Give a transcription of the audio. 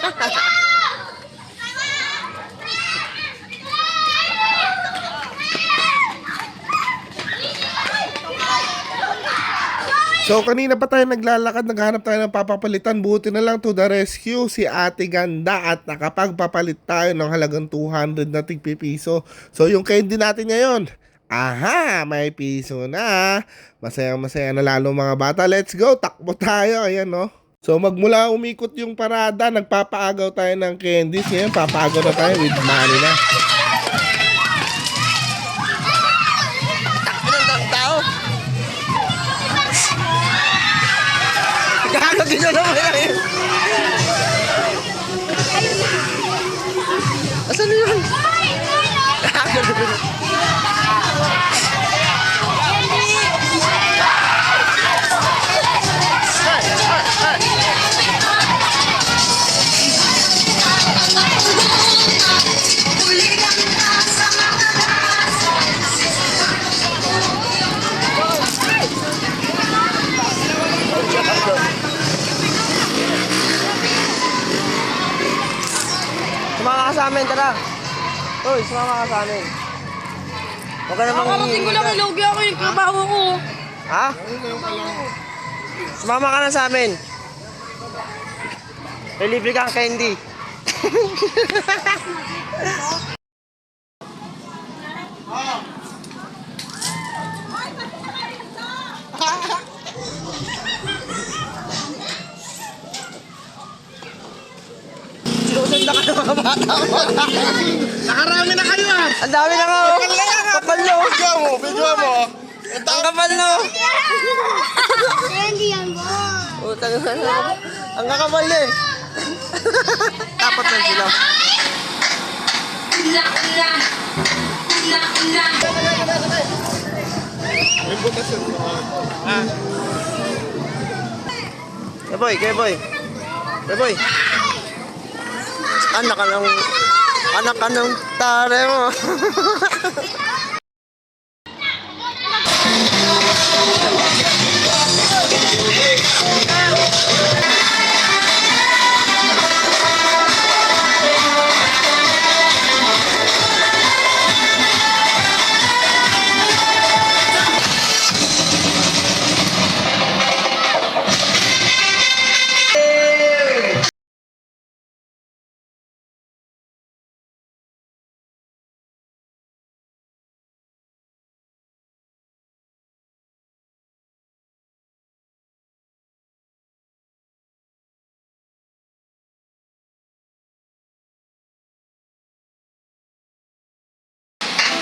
So kanina pa tayo naglalakad, naghanap tayo ng papapalitan. Buti na lang to the rescue si Ate Ganda at nakapagpapalit tayo ng halagang 200 na tigpi piso. So yung candy natin ngayon, aha, may piso na. Masaya masaya na lalo mga bata. Let's go, takbo tayo. Ayan no. So magmula umikot yung parada, nagpapaagaw tayo ng candies. Ngayon, papaagaw na tayo with money na. Ginalaw mo lang yun. Asan yun? Gago. Sa amin, tara. Uy, sumama ka sa amin. Huwag ka namang... Nakakarating ko lang ilogi ako yung trabaho ko. Ha? Sumama ka na sa amin. May libre kang candy. Sinusunda ka ng mga bata mo. Nakarami na kayo ah! Ang dami na nga. oh. Kapal no. Video mo, video mo. Ang kapal no. Candy yan, boy. Utang na. Ang kakapal eh. Dapat lang sila. Kaya boy, kaya boy. Kaya boy. Anak ka ng... Anak ka ng tare mo.